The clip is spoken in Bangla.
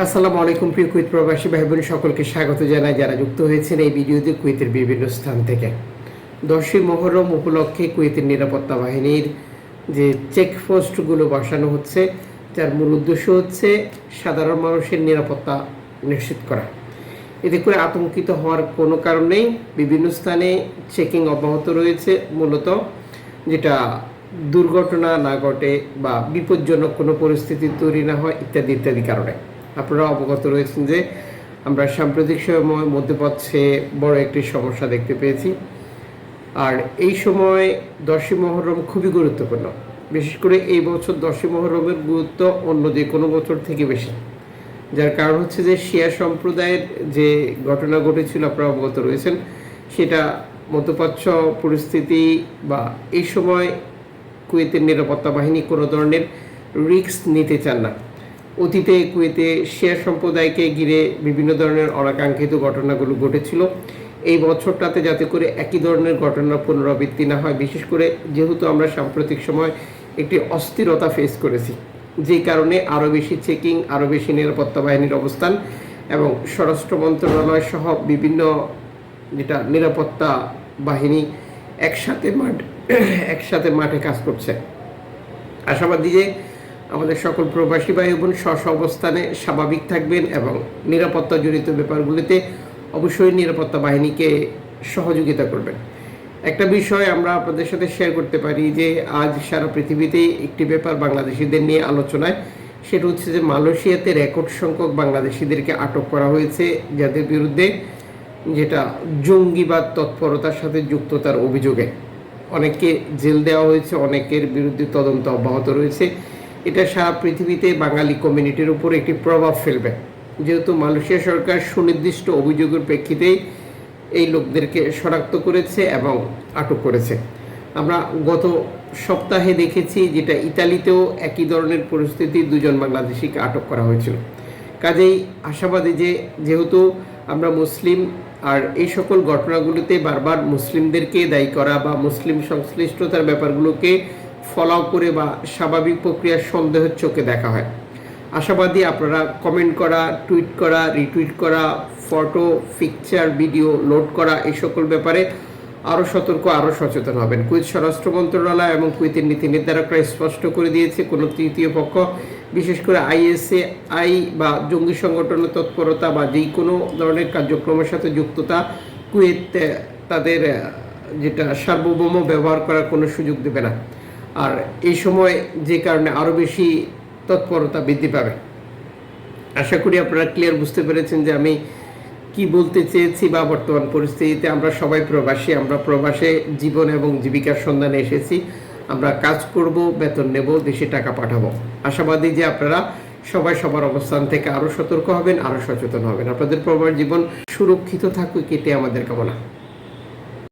আসসালামু আলাইকুম, প্রিয় কুইত প্রবাসী ভাই বোন সকলকে স্বাগত জানাই। যারা যুক্ত হয়েছেন এই ভিডিওতে কুয়েতের বিভিন্ন স্থান থেকে। দশই মহরম উপলক্ষে কুয়েতের নিরাপত্তা বাহিনীর যে চেকপোস্টগুলো বসানো হচ্ছে, যার মূল উদ্দেশ্য হচ্ছে সাধারণ মানুষের নিরাপত্তা নিশ্চিত করা। এতে করে আতঙ্কিত হওয়ার কোনো কারণ নেই। বিভিন্ন স্থানে চেকিং অব্যাহত রয়েছে, মূলত যেটা দুর্ঘটনা না ঘটে বা বিপজ্জনক কোনো পরিস্থিতি তৈরি না হয়, ইত্যাদি ইত্যাদি কারণে। আপনারা অবগত রয়েছেন যে আমরা সাম্প্রতিক সময় মধ্যপ্রাচ্যে বড় একটি সমস্যা দেখতে পেয়েছি। আর এই সময় দশই মহরম খুবই গুরুত্বপূর্ণ। বিশেষ করে এই বছর দশই মহরমের গুরুত্ব অন্য যে কোনো বছর থেকে বেশি। যার কারণ হচ্ছে যে শিয়া সম্প্রদায়ের যে ঘটনা ঘটেছিল, আপনারা অবগত রয়েছেন, সেটা মধ্যপ্রাচ্য পরিস্থিতি বা এই সময় কুয়েতের নিরাপত্তা বাহিনী কোনো ধরনের রিস্ক নিতে চান না। অতীতে, কুয়েতে শিয়া সম্প্রদায়কে ঘিরে বিভিন্ন ধরনের অনাকাঙ্ক্ষিত ঘটনাগুলো ঘটেছিল। এই বছরটাতে যাতে করে একই ধরনের ঘটনা পুনরাবৃত্তি না হয়, বিশেষ করে যেহেতু আমরা সাম্প্রতিক সময় একটি অস্থিরতা ফেস করেছি, যে কারণে আরও বেশি চেকিং, আরও বেশি নিরাপত্তা বাহিনীর অবস্থান এবং স্বরাষ্ট্র মন্ত্রণালয় সহ বিভিন্ন যেটা নিরাপত্তা বাহিনী একসাথে মাঠ, একসাথে মাঠে কাজ করছে। আশাবাদী যে আমাদের সকল প্রবাসী ভাই বোন স্ব অবস্থানে স্বাভাবিক থাকবেন এবং নিরাপত্তা জড়িত ব্যাপারগুলিতে অবশ্যই নিরাপত্তা বাহিনীকে সহযোগিতা করবেন। একটা বিষয় আমরা আপনাদের সাথে শেয়ার করতে পারি যে, আজ সারা পৃথিবীতেই একটি ব্যাপার বাংলাদেশিদের নিয়ে আলোচনায়, সেটা হচ্ছে যে মালয়েশিয়াতে রেকর্ড সংখ্যক বাংলাদেশিদেরকে আটক করা হয়েছে, যাদের বিরুদ্ধে যেটা জঙ্গিবাদ তৎপরতার সাথে যুক্ততার অভিযোগে। অনেককে জেল দেওয়া হয়েছে, অনেকের বিরুদ্ধে তদন্ত অব্যাহত রয়েছে। এটা সারা পৃথিবীতে বাঙালি কমিউনিটির উপর একটি প্রভাব ফেলবে। যেহেতু মালয়েশিয়া সরকার সুনির্দিষ্ট অভিযোগের প্রেক্ষিতেই এই লোকদেরকে শনাক্ত করেছে এবং আটক করেছে। আমরা গত সপ্তাহে দেখেছি যেটা ইতালিতেও একই ধরনের পরিস্থিতি দুজন বাংলাদেশিকে আটক করা হয়েছিল। কাজেই আশাবাদী যে, যেহেতু আমরা মুসলিম, আর এই সকল ঘটনাগুলোতে বারবার মুসলিমদেরকে দায়ী করা বা মুসলিম সংশ্লিষ্টতার ব্যাপারগুলোকে ফলো করে বা স্বাভাবিক প্রক্রিয়ার সন্দেহের চোখে দেখা হয়। আশাবাদী আপনারা কমেন্ট করা টুইট করা রিটুইট করা ফটো পিকচার ভিডিও লোড করা এই সকল ব্যাপারে আরও সতর্ক, আরও সচেতন হবেন। কুইত স্বরাষ্ট্র মন্ত্রণালয় এবং কুইতের নীতি নির্ধারকরা স্পষ্ট করে দিয়েছে, কোনো তৃতীয় পক্ষ, বিশেষ করে আইএসএ, আই বা জঙ্গি সংগঠনের তৎপরতা বা যেই কোনো ধরনের কার্যক্রমের সাথে যুক্ততা, কুয়েত, তাদের, যেটা সার্বভৌম ব্যবহার করার কোনো সুযোগ দেবে না। আর এই সময় যে কারণে আরও বেশি তৎপরতা বৃদ্ধি পাবে। আশা করি আপনারা ক্লিয়ার বুঝতে পেরেছেন যে আমি কি বলতে চেয়েছি বা বর্তমান পরিস্থিতিতে আমরা সবাই প্রবাসী, আমরা প্রবাসে জীবন এবং জীবিকার সন্ধানে এসেছি। আমরা কাজ করব, বেতন নেব, দেশে টাকা পাঠাবো। আশাবাদী যে আপনারা সবাই সবার অবস্থান থেকে আরও সতর্ক হবেন আরও সচেতন হবেন। আপনাদের প্রবাস জীবন সুরক্ষিত থাকুক এটি আমাদের কামনা।